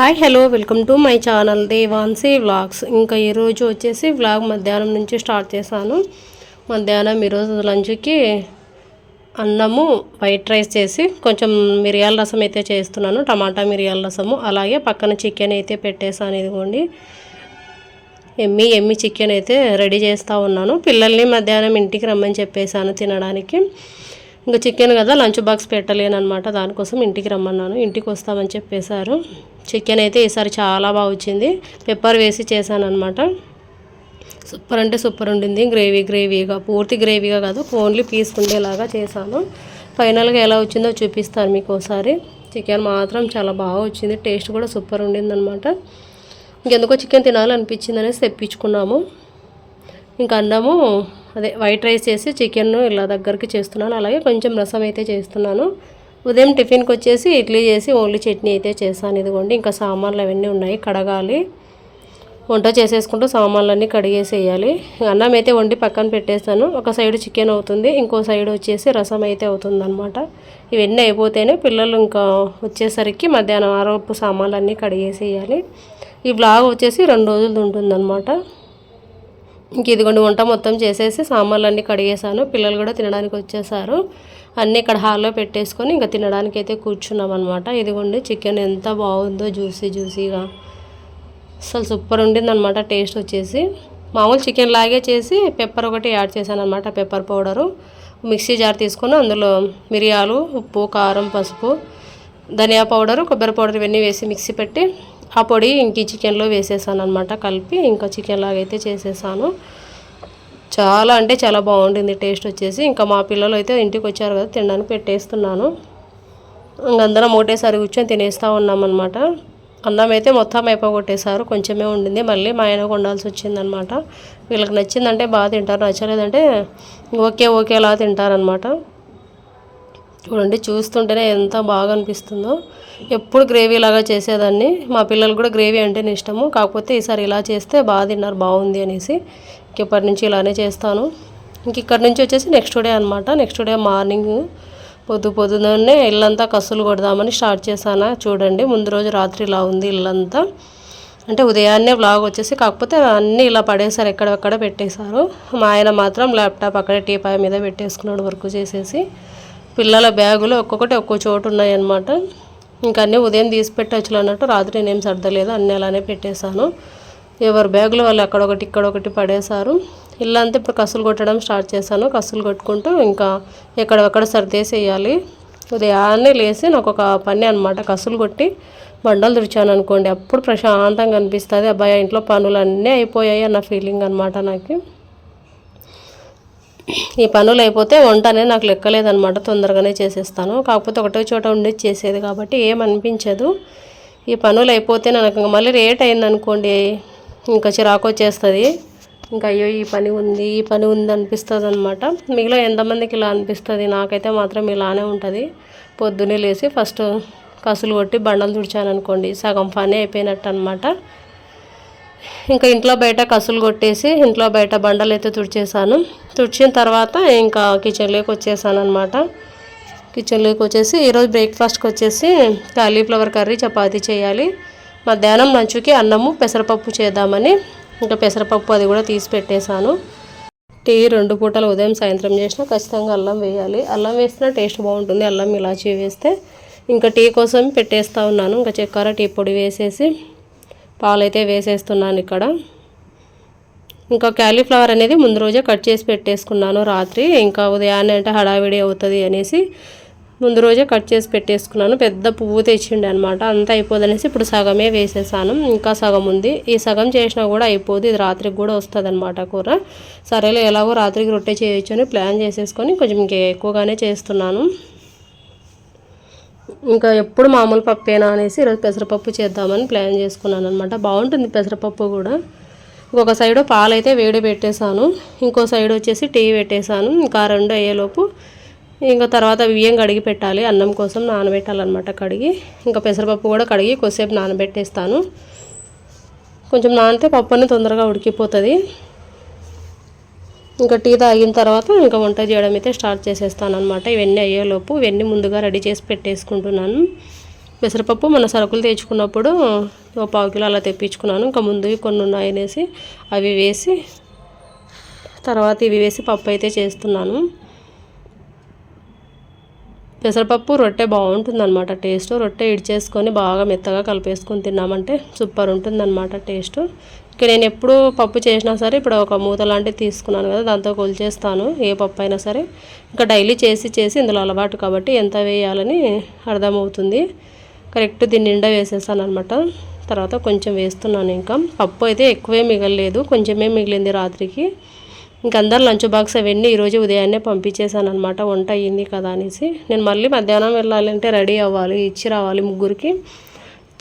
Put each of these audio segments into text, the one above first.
Hi hello welcome to my channel Devansi vlogs. ఇంకా ఈరోజు వచ్చేసి వ్లాగ్ మధ్యాహ్నం నుంచి స్టార్ట్ చేశాను. మధ్యాహ్నం ఈరోజు లంచ్కి అన్నము వైట్ రైస్ చేసి కొంచెం మిరియాల రసం అయితే చేస్తున్నాను టమాటా మిరియాల రసము అలాగే పక్కన చికెన్ అయితే పెట్టేశాను ఇదిగోండి. ఎమ్మి ఎమ్మి చికెన్ అయితే రెడీ చేస్తూ ఉన్నాను. పిల్లల్ని మధ్యాహ్నం ఇంటికి రమ్మని చెప్పేశాను తినడానికి. ఇంకా చికెన్ కదా లంచ్ బాక్స్ పెట్టలేను అనమాట దానికోసం ఇంటికి రమ్మన్నాను. ఇంటికి వస్తామని చెప్పేశారు. చికెన్ అయితే ఈసారి చాలా బాగా వచ్చింది. పెప్పర్ వేసి చేశానమాట సూపర్ అంటే సూపర్ ఉండింది. గ్రేవీ గ్రేవీగా పూర్తి గ్రేవీగా కాదు ఓన్లీ పీస్ ఉండేలాగా చేశాను. ఫైనల్గా ఎలా వచ్చిందో చూపిస్తాను మీకు ఒకసారి చికెన్ మాత్రం చాలా బాగా వచ్చింది. టేస్ట్ కూడా సూపర్ ఉండింది అనమాట ఇంకెందుకో చికెన్ తినాలనిపించింది అనేసి తెప్పించుకున్నాము. ఇంకా అన్నము అదే వైట్ రైస్ చేసి చికెన్ ఇలా దగ్గరికి చేస్తున్నాను. అలాగే కొంచెం రసం అయితే చేస్తున్నాను. ఉదయం టిఫిన్కి వచ్చేసి ఇడ్లీ చేసి ఓన్లీ చట్నీ అయితే చేశాను. ఇదిగోండి ఇంకా సామాన్లు అవన్నీ ఉన్నాయి. కడగాలి. వంట చేసేసుకుంటూ సామాన్లన్నీ కడిగేసేయాలి. అన్నం అయితే వండి పక్కన పెట్టేస్తాను. ఒక సైడ్ చికెన్ అవుతుంది ఇంకో సైడ్ వచ్చేసి రసం అయితే అవుతుందన్నమాట. ఇవన్నీ అయిపోతేనే పిల్లలు ఇంకా వచ్చేసరికి మధ్యాహ్నం ఆరోపు సామాన్లు అన్నీ కడిగేసేయాలి. ఈ బ్లాగ్ వచ్చేసి రెండు రోజులు ఉంటుందన్నమాట. ఇంక ఇదిగోండి వంట మొత్తం చేసేసి సామాన్లు అన్నీ కడిగేసాను పిల్లలు కూడా తినడానికి వచ్చేసారు. అన్నీ ఇక్కడ హాల్లో పెట్టేసుకొని ఇంకా తినడానికి అయితే కూర్చున్నాం అనమాట ఇదిగోండి చికెన్ ఎంత బాగుందో జ్యూసీ జ్యూసీగా. అసలు సూపర్ ఉండిందనమాట టేస్ట్ వచ్చేసి. మామూలు చికెన్ లాగే చేసి పెప్పర్ ఒకటి యాడ్ చేశాను అనమాట పెప్పర్ పౌడరు. మిక్సీ జార్ తీసుకొని అందులో మిరియాలు ఉప్పు కారం పసుపు ధనియా పౌడరు కొబ్బరి పౌడర్ ఇవన్నీ వేసి మిక్సీ పెట్టి ఆ పొడి ఇంక చికెన్లో వేసేసాను అనమాట కలిపి ఇంకా చికెన్ లాగైతే చేసేసాను. చాలా అంటే చాలా బాగుంటుంది టేస్ట్ వచ్చేసి. ఇంకా మా పిల్లలు అయితే ఇంటికి వచ్చారు కదా తినడానికి పెట్టేస్తున్నాను. అందరం ఒకటేసారి కూర్చొని తినేస్తూ ఉన్నామన్నమాట అన్నం అయితే మొత్తం అయిపోగొట్టేశారు కొంచెమే ఉండింది. మళ్ళీ మా ఆయనకు వండాల్సి వచ్చిందనమాట వీళ్ళకి నచ్చిందంటే బాగా తింటారు నచ్చలేదంటే ఓకే ఓకేలా తింటారనమాట చూడండి చూస్తుంటేనే ఎంత బాగా అనిపిస్తుందో. ఎప్పుడు గ్రేవీ లాగా చేసేదాన్ని. మా పిల్లలు కూడా గ్రేవీ అంటేనే ఇష్టము. కాకపోతే ఈసారి ఇలా చేస్తే బాగా తిన్నారు బాగుంది అనేసి ఇంకెప్పటి నుంచి ఇలానే చేస్తాను. ఇంక ఇక్కడి నుంచి వచ్చేసి నెక్స్ట్ డే అనమాట నెక్స్ట్ డే మార్నింగ్ పొద్దు పొద్దున్నే ఇల్లంతా కసులు కొడదామని స్టార్ట్ చేశాను. చూడండి ముందు రోజు రాత్రి ఇలా ఉంది ఇల్లంతా. అంటే ఉదయాన్నే బ్లాగ్ వచ్చేసి కాకపోతే అన్నీ ఇలా పడేసారు ఎక్కడెక్కడ పెట్టేశారు. మా ఆయన మాత్రం ల్యాప్టాప్ అక్కడే టీపాయ్ మీద పెట్టేసుకున్నాడు వర్క్ చేసేసి. పిల్లల బ్యాగులు ఒక్కొక్కటి ఒక్కో చోటు ఉన్నాయన్నమాట. ఇంకా అన్నీ ఉదయం తీసి పెట్టచ్చు అన్నట్టు రాత్రి నేనేం సర్దలేదు అన్నీ అలానే పెట్టేశాను. ఎవరి బ్యాగులు వాళ్ళు అక్కడొకటి ఇక్కడొకటి పడేశారు. ఇల్లంతా ఇప్పుడు కసులు కొట్టడం స్టార్ట్ చేశాను. కసులు కొట్టుకుంటూ ఇంకా ఎక్కడెక్కడ సర్దేసేయాలి. ఉదయాన్నే లేచి నాకు ఒక పని అనమాట కసులు కొట్టి బండలు తుడిచాను అనుకోండి అప్పుడు ప్రశాంతంగా అనిపిస్తుంది. అబ్బాయి ఇంట్లో పనులు అన్నీ అయిపోయాయి అన్న ఫీలింగ్ అనమాట నాకు. ఈ పనులు అయిపోతే వంట అనేది నాకు లెక్కలేదనమాట తొందరగానే చేసేస్తాను. కాకపోతే ఒకటే చోట ఉండి చేసేది కాబట్టి ఏమనిపించదు ఈ పనులు అయిపోతే నాకు మళ్ళీ రేట్ అయిందనుకోండి ఇంకా చిరాకు వచ్చేస్తుంది. ఇంకా అయ్యో ఈ పని ఉంది ఈ పని ఉంది అనిపిస్తుంది అనమాట మిగిలిన ఎంతమందికి ఇలా అనిపిస్తుంది? నాకైతే మాత్రం ఇలానే ఉంటుంది. పొద్దున్నే లేచి ఫస్ట్ కసులు కొట్టి బండలు తుడిచాను అనుకోండి సగం పని అయిపోయినట్టు అనమాట ఇంకా ఇంట్లో బయట కసులు కొట్టేసి ఇంట్లో బయట బండలు అయితే తుడిచేసాను తుడిచిన తర్వాత ఇంకా కిచెన్లోకి వచ్చేసాను అనమాట కిచెన్లోకి వచ్చేసి ఈరోజు బ్రేక్ఫాస్ట్కి వచ్చేసి కాలీఫ్లవర్ కర్రీ చపాతీ చేయాలి. మధ్యాహ్నం లంచ్కి అన్నము పెసరపప్పు చేద్దామని ఇంకా పెసరపప్పు అది కూడా తీసి పెట్టేశాను. టీ రెండు పూటలు ఉదయం సాయంత్రం చేసినా ఖచ్చితంగా అల్లం వేయాలి. అల్లం వేసినా టేస్ట్ బాగుంటుంది. అల్లం ఇలాచీ వేస్తే ఇంకా టీ కోసం పెట్టేస్తూ ఉన్నాను. ఇంకా చక్కెర టీ పొడి వేసేసి పాలైతే వేసేస్తున్నాను ఇక్కడ. ఇంకా క్యాలీఫ్లవర్ అనేది ముందు రోజే కట్ చేసి పెట్టేసుకున్నాను రాత్రి. ఇంకా ఉదయాన్నే అంటే హడావిడి అవుతుంది అనేసి ముందు రోజే కట్ చేసి పెట్టేసుకున్నాను. పెద్ద పువ్వు తెచ్చిండే అనమాట అంతా అయిపోదనేసి ఇప్పుడు సగమే వేసేసాను. ఇంకా సగం ఉంది. ఈ సగం చేసినా కూడా అయిపోదు. ఇది రాత్రికి కూడా వస్తుంది అనమాట కూర. సరేలే ఎలాగో రాత్రికి రొట్టె చేయొచ్చు అని ప్లాన్ చేసేసుకొని కొంచెం ఇంకా ఎక్కువగానే చేస్తున్నాను. ఇంకా ఎప్పుడు మామూలు పప్పేనా అనేసి ఈరోజు పెసరపప్పు చేద్దామని ప్లాన్ చేసుకున్నాను అనమాట బాగుంటుంది పెసరపప్పు కూడా. ఇంకొక సైడ్ పాలు అయితే వేడి పెట్టేశాను. ఇంకో సైడ్ వచ్చేసి టీ పెట్టేశాను. ఇంకా రెండు అయ్యేలోపు ఇంకా తర్వాత బియ్యం కడిగి పెట్టాలి. అన్నం కోసం నానబెట్టాలన్నమాట కడిగి. ఇంకా పెసరపప్పు కూడా కడిగి కొద్దిసేపు నానబెట్టేస్తాను. కొంచెం నానితే పప్పు అన్నీ తొందరగా ఉడికిపోతుంది. ఇంకా టీ తాగిన తర్వాత ఇంకా వంట చేయడం అయితే స్టార్ట్ చేసేస్తాను అనమాట ఇవన్నీ అయ్యేలోపు ఇవన్నీ ముందుగా రెడీ చేసి పెట్టేసుకుంటున్నాను. పెసరపప్పు మన సరుకులు తెచ్చుకున్నప్పుడు ఓ పావు కిలో అలా తెప్పించుకున్నాను. ఇంకా ముందు కొన్ని ఉన్నాయనేసి అవి వేసి తర్వాత ఇవి వేసి పప్పు అయితే చేస్తున్నాను. పెసరపప్పు రొట్టె బాగుంటుంది అనమాట టేస్ట్ రొట్టె ఇడ్చేసుకొని బాగా మెత్తగా కలిపేసుకొని తిన్నామంటే సూపర్ ఉంటుంది అనమాట టేస్ట్. ఇక నేను ఎప్పుడు పప్పు చేసినా సరే ఇప్పుడు ఒక మూత లాంటివి తీసుకున్నాను కదా దాంతో కొలిచేస్తాను ఏ పప్పు అయినా సరే. ఇంకా డైలీ చేసి చేసి ఇందులో అలవాటు కాబట్టి ఎంత వేయాలని అర్థమవుతుంది. కరెక్ట్ దీన్ని నిండా వేసేసాను అనమాట తర్వాత కొంచెం వేస్తున్నాను ఇంకా. పప్పు అయితే ఎక్కువే మిగలలేదు కొంచెమే మిగిలింది రాత్రికి. ఇంక అందరు లంచ్ బాక్స్ అవన్నీ ఈరోజు ఉదయాన్నే పంపించేశాను అనమాట వంట అయ్యింది కదా అనేసి. నేను మళ్ళీ మధ్యాహ్నం వెళ్ళాలంటే రెడీ అవ్వాలి ఇచ్చి రావాలి ముగ్గురికి.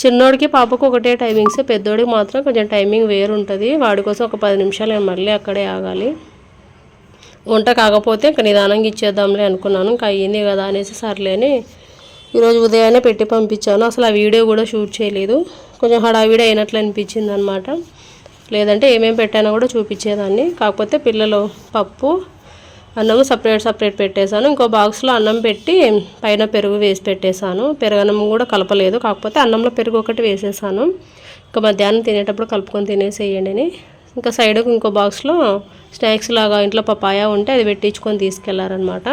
చిన్నోడికి పాపకు ఒకటే టైమింగ్స్ పెద్దోడికి మాత్రం కొంచెం టైమింగ్ వేరు ఉంటుంది వాడి కోసం ఒక పది నిమిషాలు నేను మళ్ళీ అక్కడే ఆగాలి. వంట కాకపోతే ఇంకా నిదానంగా ఇచ్చేద్దాంలే అనుకున్నాను. ఇంకా అయ్యింది కదా అనేసి సర్లేని ఈరోజు ఉదయాన్నే పెట్టి పంపించాను. అసలు ఆ వీడియో కూడా షూట్ చేయలేదు. కొంచెం హడావిడి అయినట్లు అనిపించింది అనమాట లేదంటే ఏమేమి పెట్టానో కూడా చూపించేదాన్ని. కాకపోతే పిల్లలు పప్పు అన్నము సపరేట్ సపరేట్ పెట్టేశాను. ఇంకో బాక్స్లో అన్నం పెట్టి పైన పెరుగు వేసి పెట్టేశాను. పెరుగన్నం కూడా కలపలేదు. కాకపోతే అన్నంలో పెరుగు ఒకటి వేసేసాను ఇంకా మధ్యాహ్నం తినేటప్పుడు కలుపుకొని తినేసేయండి అని. ఇంకా సైడ్కి ఇంకో బాక్స్లో స్నాక్స్ లాగా ఇంట్లో పపాయ ఉంటే అది పెట్టించుకొని తీసుకెళ్ళారనమాట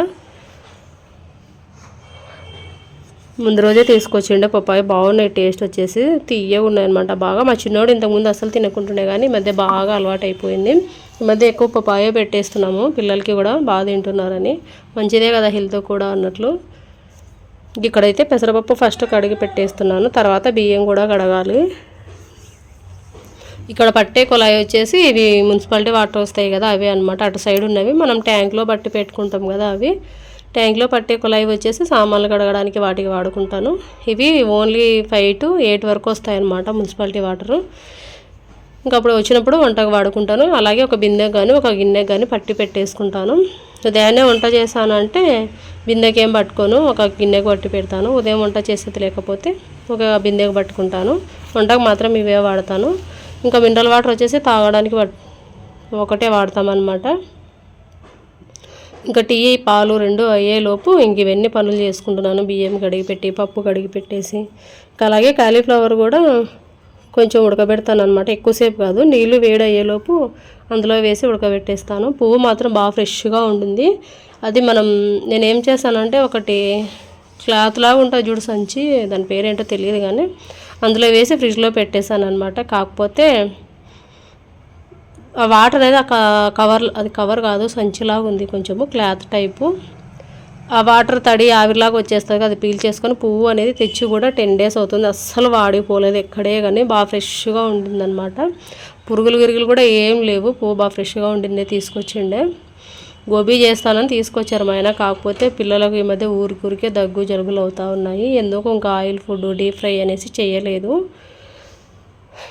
ముందు రోజే తీసుకొచ్చిండే పప్పాయి. బాగున్నాయి. టేస్ట్ వచ్చేసి తీయగా ఉన్నాయన్నమాట. బాగా మా చిన్నోడు ఇంతకుముందు అసలు తినకుంటుండే కానీ ఈ మధ్య బాగా అలవాటు అయిపోయింది ఈ మధ్య ఎక్కువ పప్పాయ పెట్టేస్తున్నాము. పిల్లలకి కూడా బాగా తింటున్నారని. మంచిదే కదా హెల్త్ కూడా అన్నట్లు. ఇక్కడైతే పెసరపప్పు ఫస్ట్ కడిగి పెట్టేస్తున్నాను. తర్వాత బియ్యం కూడా కడగాలి. ఇక్కడ పట్టే కుళాయి వచ్చేసి ఇవి మున్సిపాలిటీ వాటర్ వస్తాయి కదా అవే అనమాట అటు సైడ్ ఉన్నవి. మనం ట్యాంక్లో బట్టి పెట్టుకుంటాం కదా అవి. ట్యాంక్లో పట్టే కుళాయి వచ్చేసి సామాన్లు కడగడానికి వాటికి వాడుకుంటాను. ఇవి ఓన్లీ ఫైవ్ టు ఎయిట్ వరకు వస్తాయన్నమాట మున్సిపాలిటీ వాటరు. ఇంకా అప్పుడు వచ్చినప్పుడు వంటకు వాడుకుంటాను. అలాగే ఒక బిందె కానీ ఒక గిన్నె కానీ పట్టి పెట్టేసుకుంటాను. ఉదయాన్నే వంట చేశానంటే బిందెకి ఏం పట్టుకోను ఒక గిన్నెకు పట్టి పెడతాను. ఉదయం వంట చేసేది లేకపోతే ఒక బిందెకు పట్టుకుంటాను. వంటకు మాత్రం ఇవే వాడతాను. ఇంకా మినరల్ వాటర్ వచ్చేసి తాగడానికి ఒకటే వాడతామన్నమాట. ఇంకా టీ పాలు రెండు అయ్యేలోపు ఇంక ఇవన్నీ పనులు చేసుకుంటున్నాను. బియ్యం కడిగి పెట్టి పప్పు కడిగి పెట్టేసి అలాగే కాలీఫ్లవర్ కూడా కొంచెం ఉడకబెడతాను అనమాట ఎక్కువసేపు కాదు నీళ్ళు వేడి అయ్యేలోపు అందులో వేసి ఉడకబెట్టేస్తాను. పువ్వు మాత్రం బాగా ఫ్రెష్గా ఉంటుంది అది మనం నేనేం చేశానంటే ఒకటి క్లాత్ లాగా ఉంటుంది చూడు సంచి దాని పేరేంటో తెలియదు కానీ అందులో వేసి ఫ్రిడ్జ్లో పెట్టేశాను అనమాట కాకపోతే వాటర్ అనేది ఆ కవర్ అది కవర్ కాదు సంచిలాగా ఉంది కొంచెము క్లాత్ టైపు. ఆ వాటర్ తడి ఆవిరిలాగా వచ్చేస్తుంది అది పీల్ చేసుకొని పువ్వు అనేది తెచ్చి కూడా టెన్ డేస్ అవుతుంది. అస్సలు వాడిపోలేదు ఎక్కడే కానీ బాగా ఫ్రెష్గా ఉంటుందన్నమాట. పురుగులు గిరుగులు కూడా ఏం లేవు. పువ్వు బాగా ఫ్రెష్గా ఉండిందే తీసుకొచ్చిండే. గోబీ చేస్తానని తీసుకొచ్చారు మా ఆయన. కాకపోతే పిల్లలకు ఈ మధ్య ఊరికూరికే దగ్గు జలుబులు అవుతూ ఉన్నాయి. ఎందుకు ఇంకా ఆయిల్ ఫుడ్ డీప్ ఫ్రై అనేసి చేయలేదు.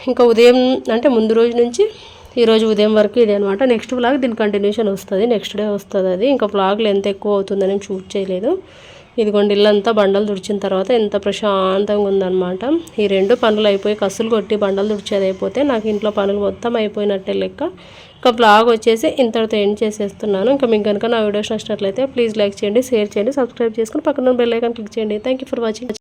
ఇంకా ఉదయం అంటే ముందు రోజు నుంచి ఈరోజు ఉదయం వరకు ఇదే అనమాట నెక్స్ట్ వ్లాగ్ దీని కంటిన్యూషన్ వస్తుంది. నెక్స్ట్ డే వస్తుంది అది. ఇంకా వ్లాగ్లు ఎంత ఎక్కువ అవుతుందని షూట్ చేయలేదు. ఇదిగోండి ఇల్లంతా బండలు తుడిచిన తర్వాత ఎంత ప్రశాంతంగా ఉందన్నమాట. ఈ రెండు పనులు అయిపోయి కసులు కొట్టి బండలు తుడిచేది అయిపోతే నాకు ఇంట్లో పనులు మొత్తం అయిపోయినట్టే లెక్క. ఇంకా బ్లాగ్ వచ్చేసి ఇంతటితో ఎండ్ చేసేస్తున్నాను. ఇంకా మీకు కనుక నా వీడియోస్ నచ్చినట్లయితే ప్లీజ్ లైక్ చేయండి షేర్ చేయండి సబ్స్క్రైబ్ చేసుకుని పక్కన బెల్ ఐకాన్ క్లిక్ చేయండి. Thank for watching